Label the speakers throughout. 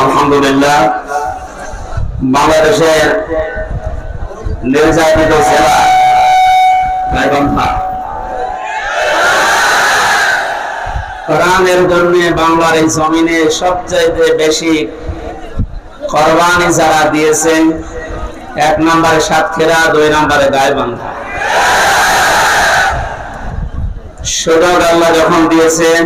Speaker 1: আলহামদুলিল্লাহ, বাংলাদেশের নির্যাতিত জেলা গাইবান্ধা বাংলার এই জমিনে সবচাইতে বেশি কোরবানি যারা দিয়েছেন, এক নম্বরে সাতক্ষীরা, দুই নম্বরে গাইবান্ধা। সুযোগ আল্লাহ যখন দিয়েছেন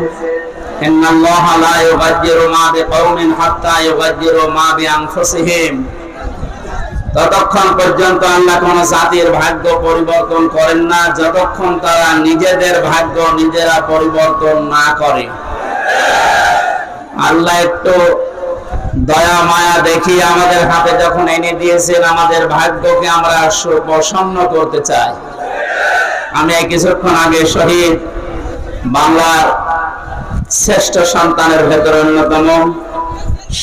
Speaker 1: إن الله لا يغير ما بقوم حتى يغيروا ما بأنفسهم ততক্ষণ পর্যন্ত আল্লাহ কোন জাতির ভাগ্য পরিবর্তন করেন না যতক্ষণ তারা নিজেদের ভাগ্য নিজেরা পরিবর্তন না করে আল্লাহ একটু দয়া মায়া দেখি আমাদের হাতে যখন এনে দিয়েছেন আমাদের ভাগ্যকে আমরা প্রসন্ন করতে চাই আমি এই কিছুক্ষণ আগে শহীদ বাংলার শ্রেষ্ঠ সন্তানের ভেতরে অন্যতম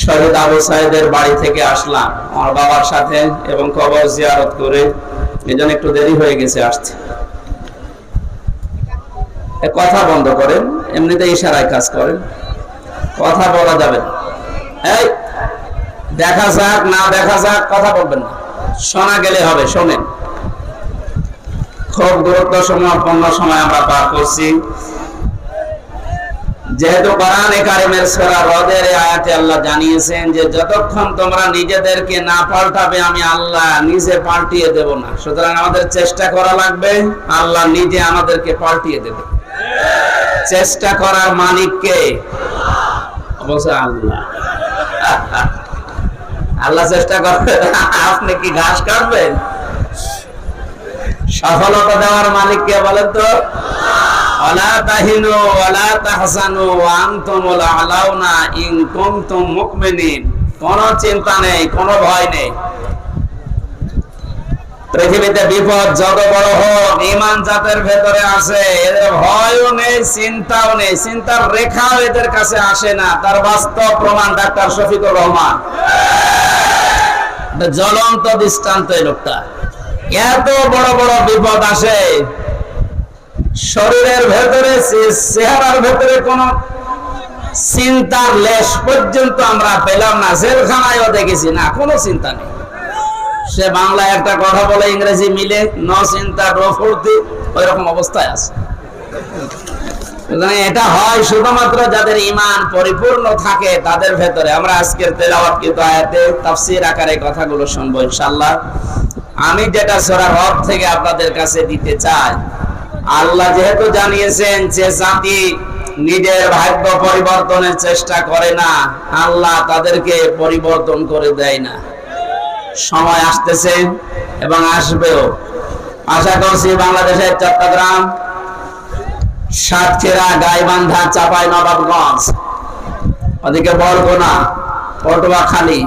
Speaker 1: শহীদ আবু সাহেদের বাড়ি থেকে আসলাম আমার বাবার সাথে এবং কবর জিয়ারত করে। এই জন্য একটু দেরি হয়ে গেছে আসছে কথা বন্ধ করেন এমনিতে ইশারায় কাজ করেন। কথা বলা যাবে। এই, দেখা যাক, না দেখা যাক, কথা বলবেন না। শোনা গেলে হবে, শোনেন। খুব গুরুত্ব সময় আমরা পার করছি। যেহেতু কোরআনে কারিমের সূরা রদের আয়াতে আল্লাহ জানিয়েছেন যে যতক্ষণ তোমরা নিজেদেরকে না পাল্টাবে, আমি আল্লাহ নিজে পাল্টিয়ে দেব না। সুতরাং আমাদের চেষ্টা করা লাগবে, আল্লাহ নিজে আমাদেরকে পাল্টিয়ে দেবে। চেষ্টা করার মালিক কে? অবশ্য আল্লাহ। আল্লাহ চেষ্টা করবে। আপনি কি ঘাস কাটবেন? সফলতা দেওয়ার মালিক কে বলেন তো? পৃথিবীতে বিপদ যত বড় হোক ইমান জাতের ভেতরে এদের ভয়ও নেই, চিন্তাও নেই, চিন্তার রেখাও এদের কাছে আসে না। তার বাস্তব প্রমাণ ডাক্তার শফিকুর রহমান। জ্বলন্ত দৃষ্টান্ত লোকটা। এত বড় বড় বিপদ আসে শরীরের ভেতরে চেহারার ভেতরে কোন চিন্তার লেশ পর্যন্ত আমরা পেলাম না। জেলখানায়ও দেখেছি না, কোনো চিন্তা নেই। সে বাংলায় একটা কথা বলে, ইংরেজি মিলে, ন চিন্তা নো ফুর্তি ওই রকম অবস্থায় আছে। এটা হয় শুধুমাত্র যাদের ইমান পরিপূর্ণ থাকে তাদের ভেতরে। আমরা আজকের তেলাওয়াত কিন্তু আয়াতে, তাফসীর আকারে কথাগুলো শুনব ইনশাআল্লাহ। আমি যেটা সূরা রব থেকে আপনাদের কাছে দিতে চাই আল্লাহ যেহেতু জানিয়েছেন যে জাতি নিজের ভাগ্য পরিবর্তনের চেষ্টা করে না, আল্লাহ তাদেরকে পরিবর্তন করে দেয় না। সময় আসতেছে এবং আসবেও। আশা করছি বাংলাদেশের চট্টগ্রাম, সাতক্ষীরা, গাইবান্ধা চাপাই নবাবগঞ্জ ওদিকে বরগুনা, পটুয়াখালী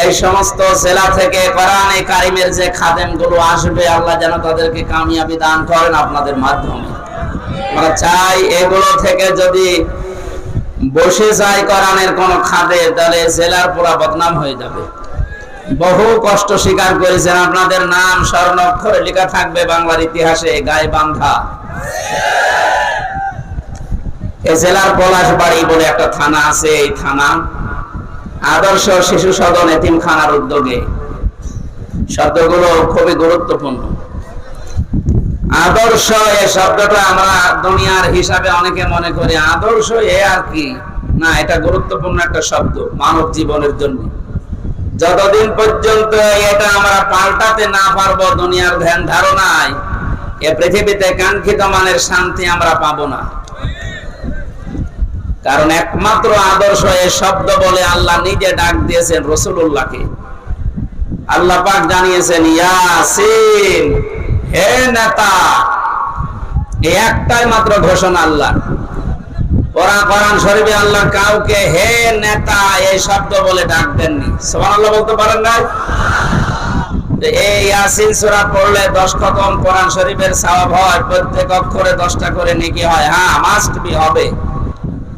Speaker 1: এই সমস্ত জেলা থেকে কোরআনে কারিমের যে খাদেমগুলো আসবে, আল্লাহ যেন তাদেরকে কামিয়াবি দান করেন আপনাদের মাধ্যমে। আমরা চাই এগুলো থেকে যদি বসে যায় কোরআনের কোন খাদে, তাহলে জেলার পুরা বদনাম হয়ে যাবে। বহু কষ্ট স্বীকার করেছেন, আপনাদের নাম স্বর্ণ অক্ষরে লেখা থাকবে বাংলার ইতিহাসে, গায়ে বান্ধা। এ জেলার পলাশবাড়ি বলে একটা থানা আছে, এই থানা আদর্শ শিশু সদন এতিমখানার উদ্যোগে। শব্দগুলো খুবই গুরুত্বপূর্ণ। আদর্শ এ শব্দটা আমরা দুনিয়ার হিসাবে অনেকে মনে করি, আদর্শ এ আর কি? না, এটা গুরুত্বপূর্ণ একটা শব্দ, মানব জীবনের জন্য। যতদিন পর্যন্ত এটা আমরা পাল্টাতে না পারব, দুনিয়ার ধ্যান ধারণায়, এ পৃথিবীতে কাঙ্ক্ষিত মানের শান্তি আমরা পাবো না। কারণ একমাত্র আদর্শ এ শব্দ বলে আল্লাহ নিজে ডাক দিয়েছেন রসুল্লাহকে আল্লাহ পাক জানিয়েছেন, ইয়াসিন, হে নেতা একটাই মাত্র ঘোষণা আল্লাহ। কোরআন কোরআন শরীফে আল্লাহ কাউকে হে নেতা এই শব্দ বলে ডাক দেননি। সুবহানাল্লাহ বলতে পারেন না এই ইয়াসিন সূরা পড়লে 10 খতম, কোরআন শরীফের সওয়াব হয়, প্রত্যেক অক্ষরে 10টা করে নেকি হয়। হ্যাঁ মাস্ট বি হবে।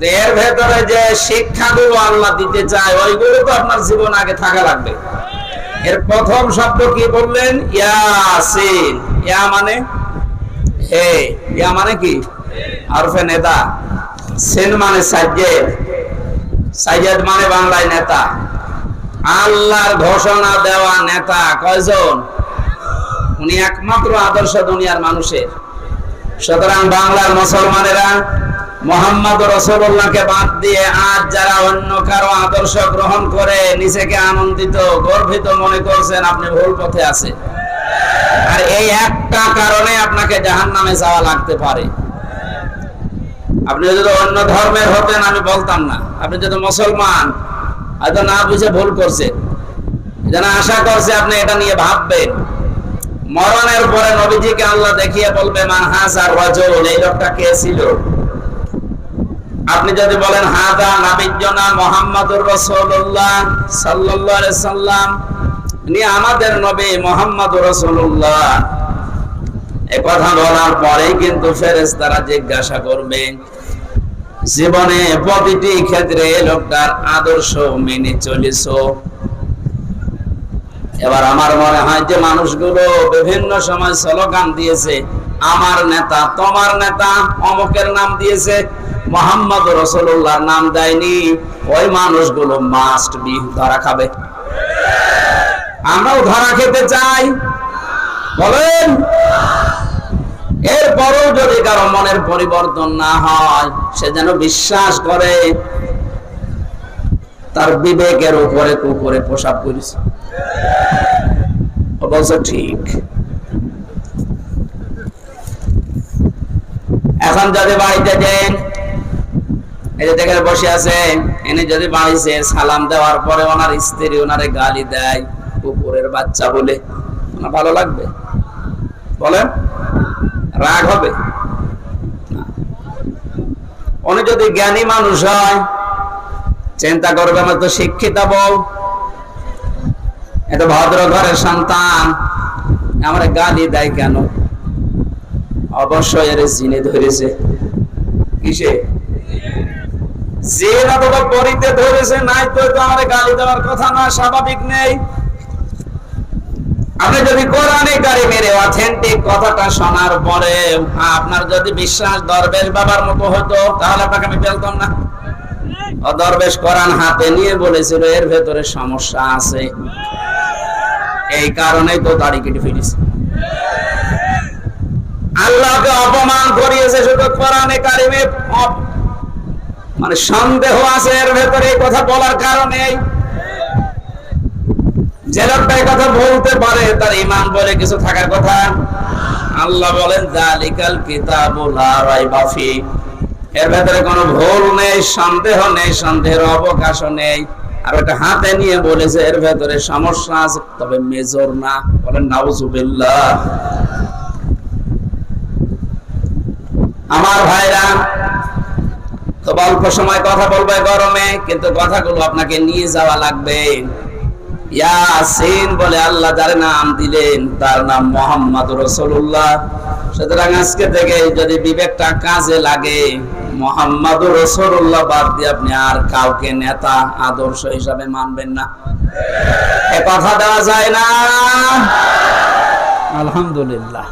Speaker 1: এর ভেতরে যে শিক্ষাগুলো আল্লাহ দিতে চায়, ওইগুলো তো আপনার জীবন আগে থাকা লাগবে। এর প্রথম শব্দ কি বললেন? ইয়াসিন। ইয়া মানে? হে ইয়া মানে কি? আরফে নেদা সেন মানে সাজ্জেদ। সাইয়েদ মানে বাংলায় নেতা। আল্লাহর ঘোষণা দেওয়া নেতা কয়জন? উনি একমাত্র আদর্শ দুনিয়ার মানুষের। সুতরাং বাংলার মুসলমানেরা মোহাম্মদ রসুল্লাহকে বাদ দিয়ে আজ যারা অন্য কারও আদর্শ গ্রহণ করে নিজেকে আনন্দিত, গর্বিত মনে করছেন, আপনি ভুল পথে আছে আর এই একটা কারণে আপনাকে জাহান নামে যাওয়া লাগতে পারে। আপনি যদি অন্য ধর্মের হতেন, আমি বলতাম না। আপনি যদি মুসলমান, হয়তো না বুঝে ভুল করছে। যেন আশা করছে আপনি এটা নিয়ে ভাববেন। মরণের পরে নবীজিকে আল্লাহ দেখিয়ে বলবে, মান রাজুল এই লোকটা কে ছিল? আপনি যদি বলেন, হাদা নাবিজ্জনা মোহাম্মদুর রাসূলুল্লাহ সাল্লাল্লাহু আলাইহি সাল্লাম ইনি আমাদের নবী মোহাম্মদুর রাসূলুল্লাহ। এই কথা বলার পরেই কিন্তু ফেরেশতারা জিজ্ঞাসা করবে, জীবনে প্রতিটি ক্ষেত্রে লোকটার আদর্শ মেনে চলেছো? এবার আমার মনে হয় যে মানুষগুলো বিভিন্ন সময় স্লোগান দিয়েছে, আমার নেতা, তোমার নেতা, অমুকের নাম দিয়েছে মোহাম্মদ রসুল্লাহর নাম দেয়নি। ওই মানুষগুলো মাস্ট বি ধরা খাবে। আমরাও ধরা খেতে চাই। বলেন। এরপরও যদি কারও মনের পরিবর্তন না হয়, সে যেন বিশ্বাস করে, তার বিবেকের উপরে কুকুরে পোশাক করেছে। ঠিক। এখন যদি বাড়িতে যান এই যে দেখে বসে আছে, এনে যদি বাড়িতে সালাম দেওয়ার পরে ওনার স্ত্রী ওনারে গালি দেয়, কুকুরের বাচ্চা বলে। ওনার ভালো লাগবে? বলেন, রাগ হবে? উনি যদি জ্ঞানী মানুষ হয়, চিন্তা করবে, আমার তো শিক্ষিত বউ। এত ভদ্র ঘরের সন্তান, আমার গালি দেয় কেন? অবশ্যই এর জিনে ধরেছে। কিসে? পরিতে ধরেছে, নাই তো আমার গালি দেওয়ার কথা না, স্বাভাবিক নেই। আপনি যদি কোরআনে অথেন্টিক কথাটা শোনার পরে আপনার যদি বিশ্বাস দরবেশ বাবার মতো হতো, তাহলে আপনাকে আমি ফেলতাম না। দরবেশ কোরআন হাতে নিয়ে বলেছিল, এর ভেতরে সমস্যা আছে। এই কারণেই তো দাড়ি কেটে ফেলেছে। আল্লাহকে অপমান করিয়েছে শুধু কোরআনে কারিমে মানে সন্দেহ আছে এর ভেতরে, এই কথা বলার কারণে। কথা বলতে পারে, তার ইমান বলে কিছু থাকার কথা। আল্লাহ বলেন জালিকাল কিতাবুল লা রাইবা ফি। এর ভেতরে কোনো ভুল নেই, সন্দেহ নেই, সন্দেহের অবকাশও নেই। আর ওটা হাতে নিয়ে বলেছে, এর ভেতরে সমস্যা আছে, তবে মেজর না। বলেন, নাউজুবিল্লাহ। আমার ভাইরা তো অল্প সময় কথা বলবে গরমে, কিন্তু কথাগুলো আপনাকে নিয়ে যাওয়া লাগবে। ইয়াসিন বলে আল্লাহ যার নাম দিলেন, তার নাম মোহাম্মদ রসুল্লাহ সুতরাং আজকে থেকে যদি বিবেকটা কাজে লাগে, মোহাম্মদ রসুল্লাহ বাদ দিয়ে আপনি আর কাউকে নেতা, আদর্শ হিসাবে মানবেন না। এ কথা দেওয়া যায় না। আলহামদুলিল্লাহ।